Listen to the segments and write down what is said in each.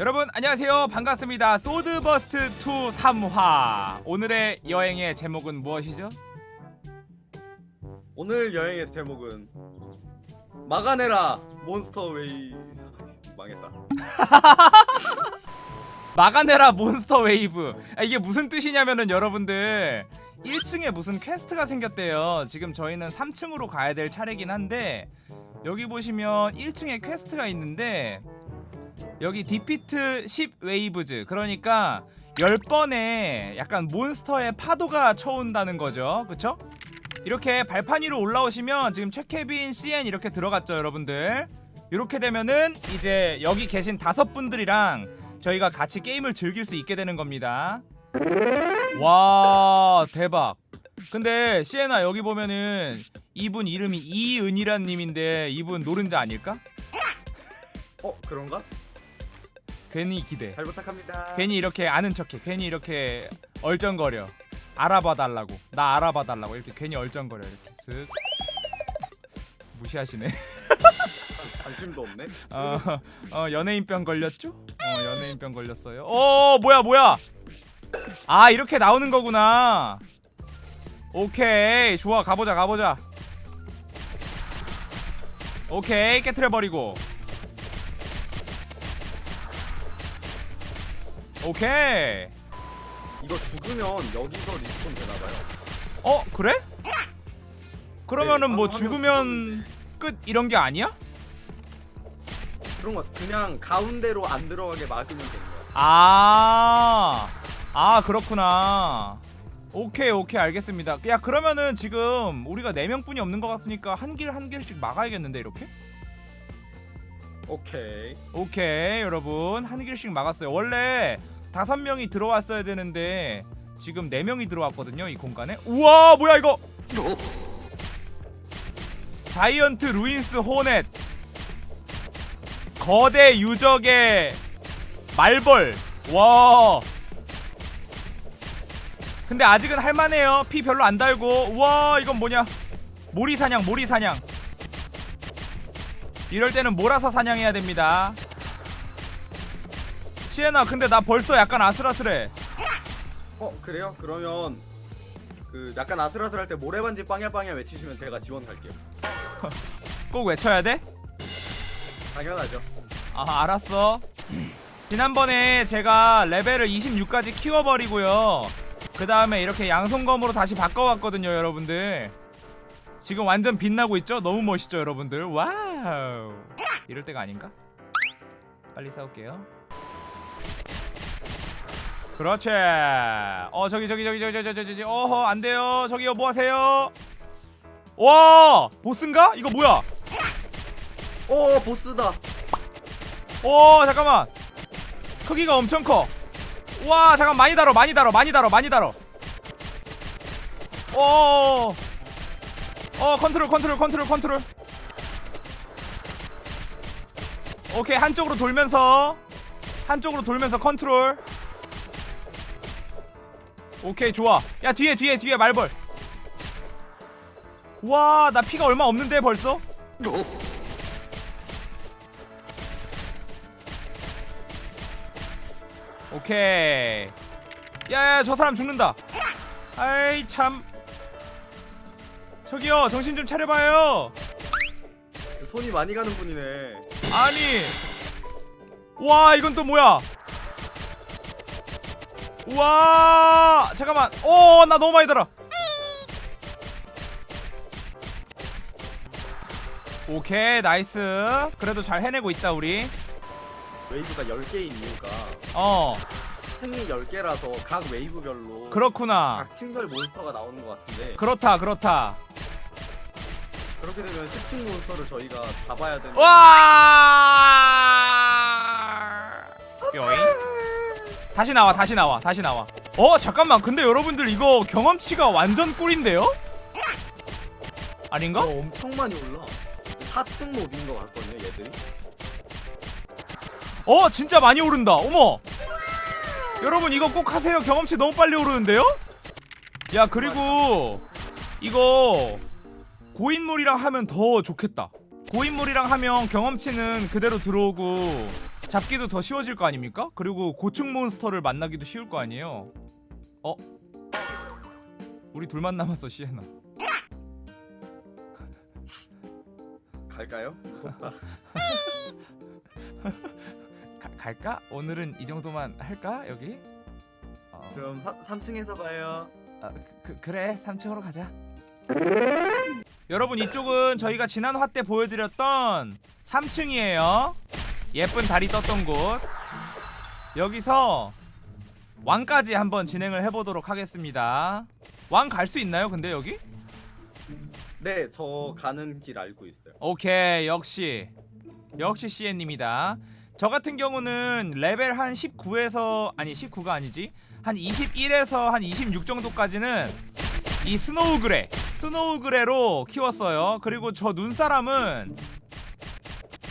여러분 안녕하세요. 반갑습니다. 소드버스트 2 3화. 오늘의 여행의 제목은 무엇이죠? 오늘 여행의 제목은 막아내라 몬스터 웨이. 망했다. 막아내라 몬스터 웨이브. 아, 이게 무슨 뜻이냐면은 여러분들 1층에 무슨 퀘스트가 생겼대요. 지금 저희는 3층으로 가야 될 차례긴 한데 여기 보시면 1층에 퀘스트가 있는데 여기 디피트 10 웨이브즈 그러니까 10번에 약간 몬스터의 파도가 쳐온다는 거죠 그쵸? 이렇게 발판 위로 올라오시면 지금 최케빈, CN 이렇게 들어갔죠 여러분들 이렇게 되면은 이제 여기 계신 다섯 분들이랑 저희가 같이 게임을 즐길 수 있게 되는 겁니다. 와 대박. 근데 시에나 여기 보면은 이분 이름이 이은이란 님인데 이분 노른자 아닐까? 어 그런가? 괜히 기대. 잘 부탁합니다. 괜히 이렇게 아는 척해. 괜히 이렇게 얼쩡거려. 알아봐 달라고. 나 알아봐 달라고 이렇게 괜히 얼쩡거려 이렇게 쓱 무시하시네. 관심도 없네. 어, 어 연예인병 걸렸죠? 어 연예인병 걸렸어요. 어 뭐야 뭐야? 아 이렇게 나오는 거구나. 오케이 좋아 가보자 가보자. 오케이 깨트려 버리고. 오케이. 이거 죽으면 여기서 리스폰 되나봐요. 어 그래? 그러면은 네, 뭐 방금 죽으면 끝 이런 게 아니야? 그런 거 그냥 가운데로 안 들어가게 막으면 되는 거야. 아, 아 그렇구나. 오케이 오케이 알겠습니다. 야 그러면은 지금 우리가 네 명뿐이 없는 것 같으니까 한 길 한 길씩 막아야겠는데 이렇게? 오케이. 오케이 여러분 한 길씩 막았어요. 원래 다섯 명이 들어왔어야 되는데 지금 네 명이 들어왔거든요 이 공간에. 우와 뭐야 이거? 자이언트 루인스 호넷 거대 유적의 말벌 와 근데 아직은 할만해요 피 별로 안 달고 우와 이건 뭐냐 모리 사냥 모리 사냥 이럴 때는 몰아서 사냥해야 됩니다 시에나 근데 나 벌써 약간 아슬아슬해 어 그래요? 그러면 그 약간 아슬아슬할 때 모래반지 빵야 빵야 외치시면 제가 지원 갈게요. 꼭 외쳐야 돼? 당연하죠. 아 알았어 지난번에 제가 레벨을 26까지 키워버리고요 그 다음에 이렇게 양손검으로 다시 바꿔왔거든요 여러분들 지금 완전 빛나고 있죠? 너무 멋있죠 여러분들 와우 이럴 때가 아닌가? 빨리 싸울게요 그렇지 어 저기 저기 저기 저기 저기 저기 저기 어허 안 돼요 저기요 뭐 하세요 와 보스인가? 이거 뭐야 오 보스다. 오 잠깐만 크기가 엄청 커. 와 잠깐 많이 달어 많이 달어 많이 달어 많이 달어. 오. 어 컨트롤 컨트롤 컨트롤 컨트롤. 오케이 한쪽으로 돌면서 한쪽으로 돌면서 컨트롤. 오케이 좋아. 야 뒤에 뒤에 뒤에 말벌. 와 나 피가 얼마 없는데 벌써? 오케이. 야야 저 사람 죽는다. 아이 참. 저기요 정신 좀 차려봐요. 손이 많이 가는 분이네. 아니. 와 이건 또 뭐야? 와 잠깐만. 오 나 너무 많이 들어. 오케이 나이스. 그래도 잘 해내고 있다 우리. 웨이브가 10개인 이유가 어 층이 10개라서 각 웨이브별로 그렇구나. 각 층별 몬스터가 나오는 것 같은데 그렇다 그렇다. 그렇게 되면 10층 몬스터를 저희가 잡아야 되는 와! 뾰잉. 다시 나와, 다시 나와, 다시 나와. 어, 잠깐만. 근데 여러분들 이거 경험치가 완전 꿀인데요? 아닌가? 어, 엄청 많이 올라 4층 몹인 것 같거든요 얘들이 어, 진짜 많이 오른다. 어머. 여러분 이거 꼭 하세요. 경험치 너무 빨리 오르는데요? 야, 그리고 이거 고인물이랑 하면 더 좋겠다. 고인물이랑 하면 경험치는 그대로 들어오고 잡기도 더 쉬워질 거 아닙니까? 그리고 고층 몬스터를 만나기도 쉬울 거 아니에요. 어? 우리 둘만 남았어 시에나. 갈까요? 가, 갈까? 오늘은 이 정도만 할까 여기? 어, 그럼 3 층에서 봐요. 아, 그, 그래 3층으로 가자. 여러분 이쪽은 저희가 지난 화 때 보여드렸던 3층이에요. 예쁜 달이 떴던 곳. 여기서 왕까지 한번 진행을 해보도록 하겠습니다. 왕 갈 수 있나요? 근데 여기? 네, 저 가는 길 알고 있어요. 오케이 역시 역시 CN입니다. 저 같은 경우는 레벨 한 19에서 아니 19가 아니지 한 21에서 한 26 정도까지는 이 스노우 그레 스노우 그레로 키웠어요. 그리고 저 눈사람은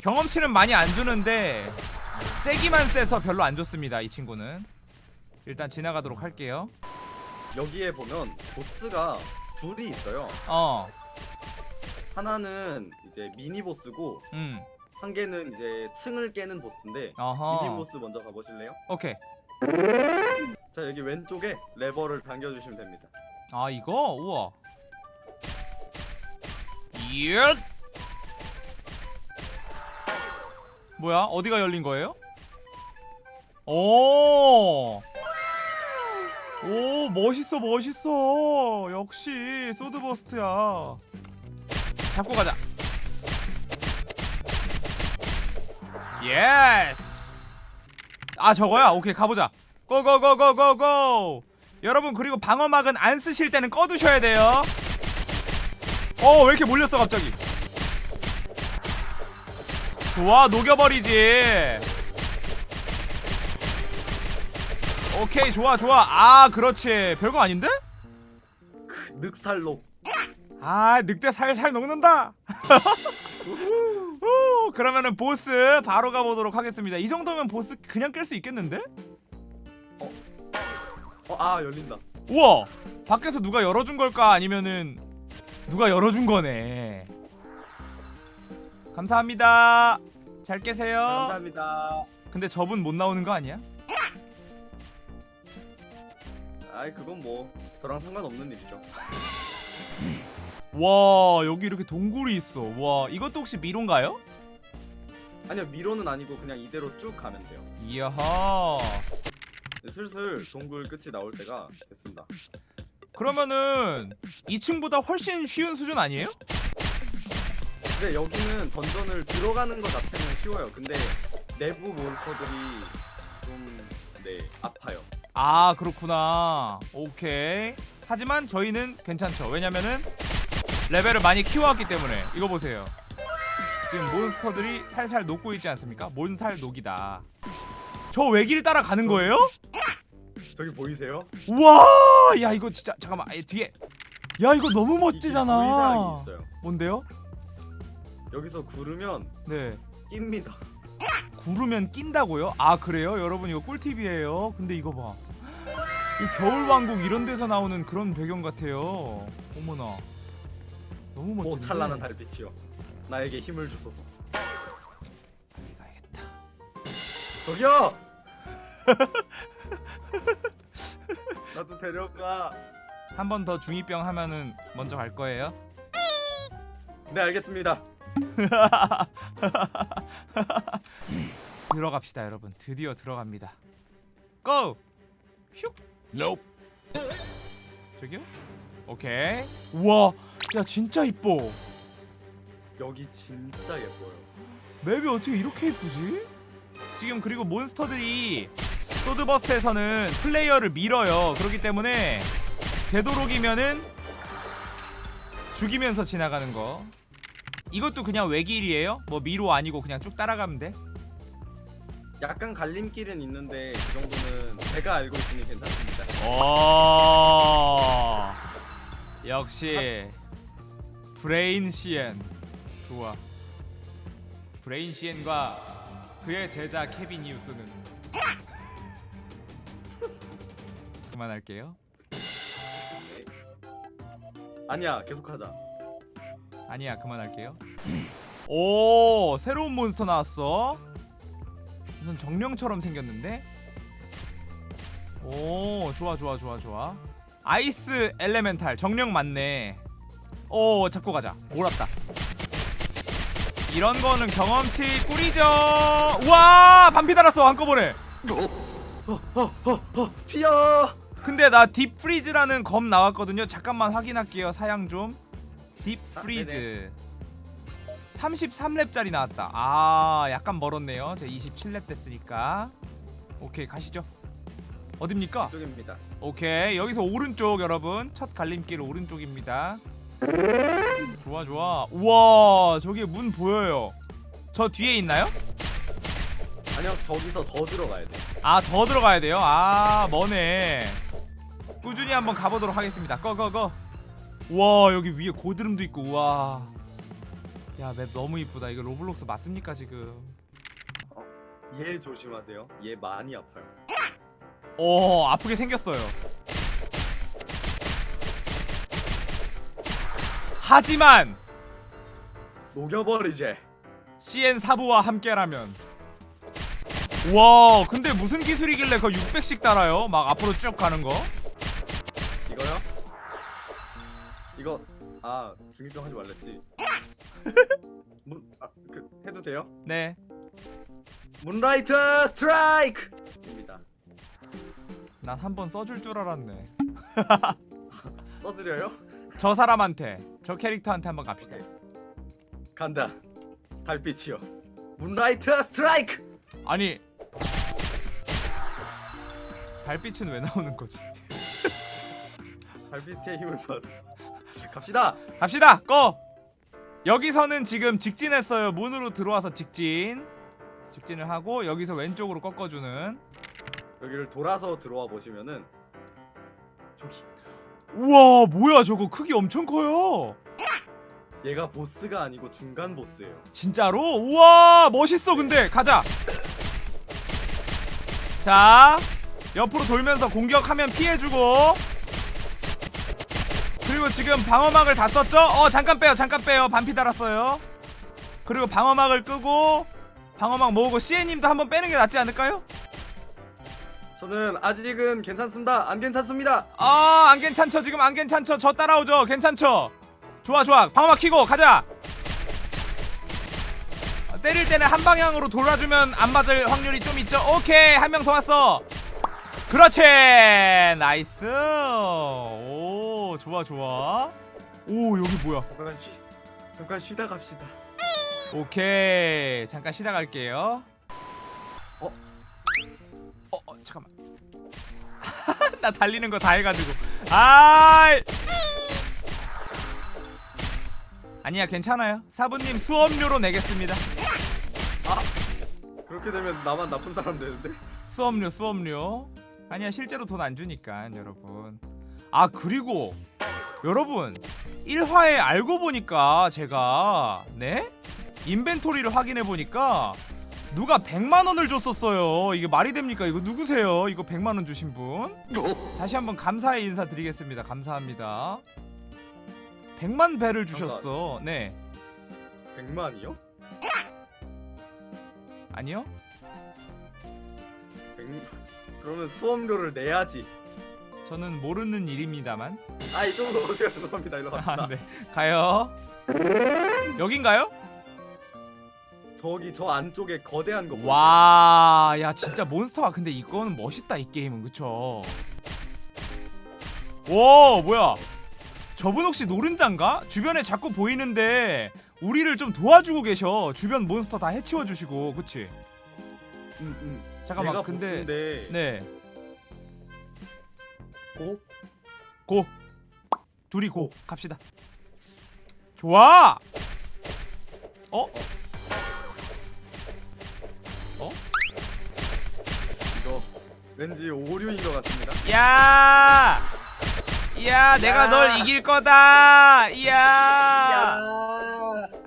경험치는 많이 안 주는데 세기만 세서 별로 안 좋습니다. 이 친구는 일단 지나가도록 할게요. 여기에 보면 보스가 둘이 있어요. 어, 하나는 이제 미니 보스고 음, 한 개는 이제 층을 깨는 보스인데 미니 어허, 보스 먼저 가보실래요? 오케이. 자 여기 왼쪽에 레버를 당겨주시면 됩니다. 아 이거? 우와. 예 뭐야? 어디가 열린 거예요? 오. 오 멋있어 멋있어. 역시 소드버스트야. 잡고 가자. 예스! 아 저거야? 오케이 가보자. 고고고고고고 여러분 그리고 방어막은 안 쓰실 때는 꺼두셔야 돼요. 어 왜 이렇게 몰렸어 갑자기? 좋아 녹여버리지. 오케이 좋아 좋아. 아 그렇지. 별거 아닌데? 크, 늑살로. 아 늑대 살살 녹는다. 후, 그러면은 보스 바로 가보도록 하겠습니다. 이 정도면 보스 그냥 깰 수 있겠는데? 어, 아 열린다. 우와 밖에서 누가 열어준 걸까 아니면은 누가 열어준 거네 감사합니다 잘 깨세요 감사합니다. 근데 저분 못 나오는 거 아니야? 아이 그건 뭐 저랑 상관없는 일이죠. 와 여기 이렇게 동굴이 있어 와 이것도 혹시 미로인가요? 아니요 미로는 아니고 그냥 이대로 쭉 가면 돼요. 이야하 슬슬 동굴 끝이 나올 때가 됐습니다. 그러면은 2층보다 훨씬 쉬운 수준 아니에요? 근데 여기는 던전을 들어가는 것 자체는 쉬워요. 근데 내부 몬스터들이 좀 네 아파요. 아 그렇구나 오케이 하지만 저희는 괜찮죠 왜냐면은 레벨을 많이 키워왔기 때문에 이거 보세요 지금 몬스터들이 살살 녹고 있지 않습니까? 몬살 녹이다 저 외길 따라 가는 거예요? 저기 보이세요? 우와 야 이거 진짜 잠깐만 아예 뒤에 야 이거 너무 멋지잖아 있어요. 뭔데요? 여기서 구르면 네 낍니다. 구르면 낀다고요? 아 그래요? 여러분 이거 꿀팁이에요 근데 이거 봐 이 겨울왕국 이런 데서 나오는 그런 배경 같아요 어머나 너무 멋진데 오 찬란한 달빛이요. 나에게 힘을 주소서. 가야겠다 저기요. 나도 데려가. 한 번 더 중2병 하면은 먼저 갈 거예요 네 알겠습니다. 들어갑시다 여러분 드디어 들어갑니다 고! 슉 Nope. 저기요? 오케이 우와 야 진짜 이뻐 여기 진짜 예뻐요. 맵이 어떻게 이렇게 예쁘지? 지금 그리고 몬스터들이 소드버스트에서는 플레이어를 밀어요. 그렇기 때문에 되도록이면은 죽이면서 지나가는 거. 이것도 그냥 외길이에요? 뭐 미로 아니고 그냥 쭉 따라가면 돼? 약간 갈림길은 있는데 그 정도는 제가 알고 있으니 괜찮습니다. 오 역시 브레인 시엔 좋아 브레인 시엔과 그의 제자 케빈 이우스는 그만할게요 네. 아니야 계속하자. 아니야 그만할게요 오 새로운 몬스터 나왔어 무슨 정령처럼 생겼는데? 오 좋아 좋아 좋아 좋아 아이스 엘레멘탈 정령 맞네 오 잡고 가자 몰았다 이런 거는 경험치 꿀이죠 우와 반피 달았어 한꺼번에 허허허 튀어. 근데 나 딥프리즈라는 검 나왔거든요. 잠깐만 확인할게요. 사양 좀. 딥프리즈 33렙짜리 나왔다. 아 약간 멀었네요. 제 27렙 됐으니까. 오케이 가시죠. 어딥니까? 이쪽입니다. 오케이 여기서 오른쪽 여러분. 첫 갈림길 오른쪽입니다. 좋아 좋아. 우와 저기 문 보여요. 저 뒤에 있나요? 아니요 저기서 더 들어가야 돼. 아 더 들어가야 돼요? 아 머네 꾸준히 한번 가보도록 하겠습니다. 꺼꺼꺼 와 여기 위에 고드름도 있고 우와. 야 맵 너무 이쁘다. 이거 로블록스 맞습니까 지금? 얘 조심하세요. 얘 많이 아파요. 오 아프게 생겼어요. 하지만 녹여버리제. CN 사부와 함께라면. 와 근데 무슨 기술이길래 그 600씩 달아요? 막 앞으로 쭉 가는 거 이거 아 중립병 하지 말랬지. 문, 아, 그 해도 돼요? 네 문라이트 스트라이크입니다. 난 한 번 써줄 줄 알았네 써드려요? 저 사람한테 저 캐릭터한테 한번 갑시다 간다. 달빛이요. 문라이트 스트라이크. 아니 달빛은 왜 나오는 거지 달빛의 힘을 받. 갑시다. 갑시다. 고! 여기서는 지금 직진했어요. 문으로 들어와서 직진. 직진을 하고 여기서 왼쪽으로 꺾어주는. 여기를 돌아서 들어와 보시면은 저기. 우와 뭐야 저거. 크기 엄청 커요. 얘가 보스가 아니고 중간 보스예요. 진짜로? 우와 멋있어 근데. 가자. 자 옆으로 돌면서 공격하면 피해주고 그리고 지금 방어막을 다 썼죠? 어 잠깐 빼요 잠깐 빼요. 반피 달았어요. 그리고 방어막을 끄고 방어막 모으고 CN님도 한번 빼는 게 낫지 않을까요? 저는 아직은 괜찮습니다. 안 괜찮습니다. 아 안 괜찮죠 지금. 안 괜찮죠. 저 따라오죠. 괜찮죠? 좋아 좋아. 방어막 키고 가자. 어, 때릴 때는 한 방향으로 돌아주면 안 맞을 확률이 좀 있죠. 오케이. 한 명 더 왔어 그렇지! 나이스! 오 좋아 좋아. 오 여기 뭐야? 잠깐 쉬 잠깐 쉬다 갑시다. 오케이. 잠깐 쉬다 갈게요. 어? 어, 어 잠깐만. 나 달리는 거 다 해가지고. 아이! 아니야 괜찮아요. 사부님 수업료로 내겠습니다. 그렇게 되면 나만 나쁜 사람 되는데. 수업료 수업료 아니야 실제로 돈 안 주니까 여러분. 아 그리고 여러분 1화에 알고 보니까 제가 네? 인벤토리를 확인해 보니까 누가 100만 원을 줬었어요. 이게 말이 됩니까? 이거 누구세요? 이거 100만 원 주신 분? 다시 한번 감사의 인사 드리겠습니다. 감사합니다. 100만 배를 주셨어. 네. 100만이요? 아니요? 100... 그러면 수업료를 내야지. 저는 모르는 일입니다만 아 이쪽으로 오세요. 죄송합니다. 일로 갑시다. 아, 네. 가요. 여긴가요? 저기 저 안쪽에 거대한 거 보이세요? 와, 야 진짜 몬스터가 근데 이거는 멋있다 이 게임은 그쵸? 오, 뭐야? 저분 혹시 노른자인가? 주변에 자꾸 보이는데 우리를 좀 도와주고 계셔. 주변 몬스터 다 해치워 주시고, 그치? 음, 음. 잠깐만, 얘가 근데 보스인데 네, 고? 고. 둘이 고. 갑시다. 좋아. 어? 이거 왠지 오류인 것 같습니다. 야! 야, 내가 야. 널 이길 거다. 야! 야!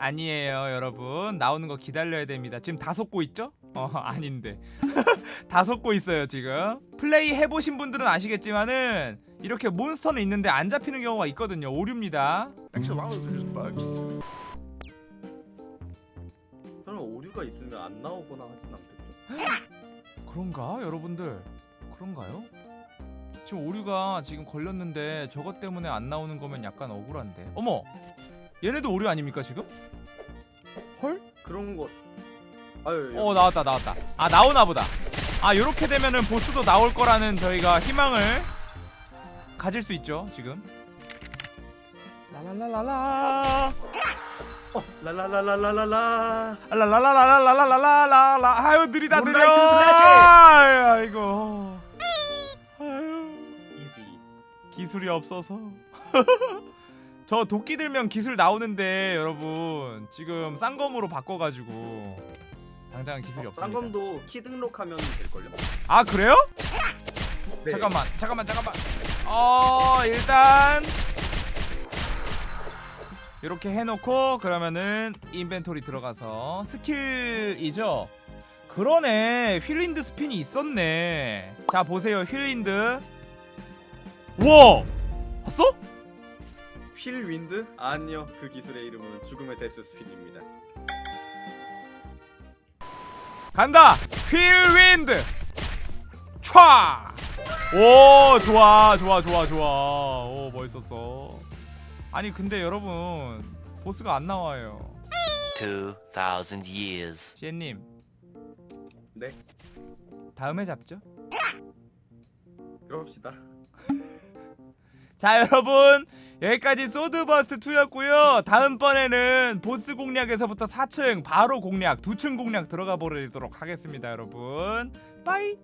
아니에요, 여러분. 나오는 거 기다려야 됩니다. 지금 다 속고 있죠? 어, 아닌데. 다 속고 있어요, 지금. 플레이 해 보신 분들은 아시겠지만은 이렇게 몬스터는 있는데 안 잡히는 경우가 있거든요. 오류입니다. Actually, a lot of those are just bugs. 설마 오류가 있으면 안 나오거나 하진 않겠죠? 그런가 여러분들 그런가요? 지금 오류가 지금 걸렸는데 저것 때문에 안 나오는 거면 약간 억울한데 어머 얘네도 오류 아닙니까 지금? 헐? 그런 거. 아유. 어 나왔다 나왔다 아 나오나 보다 아 요렇게 되면은 보스도 나올 거라는 저희가 희망을 가질 수 있죠 지금 라라라라라 어, 라라라라라라라. 라라라라라라라라라 아유 느리다 느려 문라이트 슬래시! 아유, 아이고 아유 이지. 기술이 없어서 저 도끼 들면 기술 나오는데 여러분. 지금 쌍검으로 바꿔가지고. 당장 기술이 없습니다. 쌍검도 키 등록하면 될걸요? 아 그래요? 네. 잠깐만 잠깐만 잠깐만. 어 일단. 이렇게 해놓고 그러면은 인벤토리 들어가서 스킬이죠? 그러네. 휠윈드 스핀이 있었네. 자 보세요 휠윈드. 우와! 봤어? 휠 윈드? 아니요. 그 기술의 이름은 죽음의 데스 스피드입니다. 간다 휠 윈드 촤 오 좋아 좋아 좋아 좋아 오 멋있었어 아니 근데 여러분 보스가 안 나와요 2,000 years. 시엔님 네. 다음에 잡죠 그럽시다. 자 여러분 여기까지 소드버스트 2였고요. 다음번에는 보스 공략에서부터 4층 바로 공략 두층 공략 들어가 보도록 하겠습니다 여러분. 빠이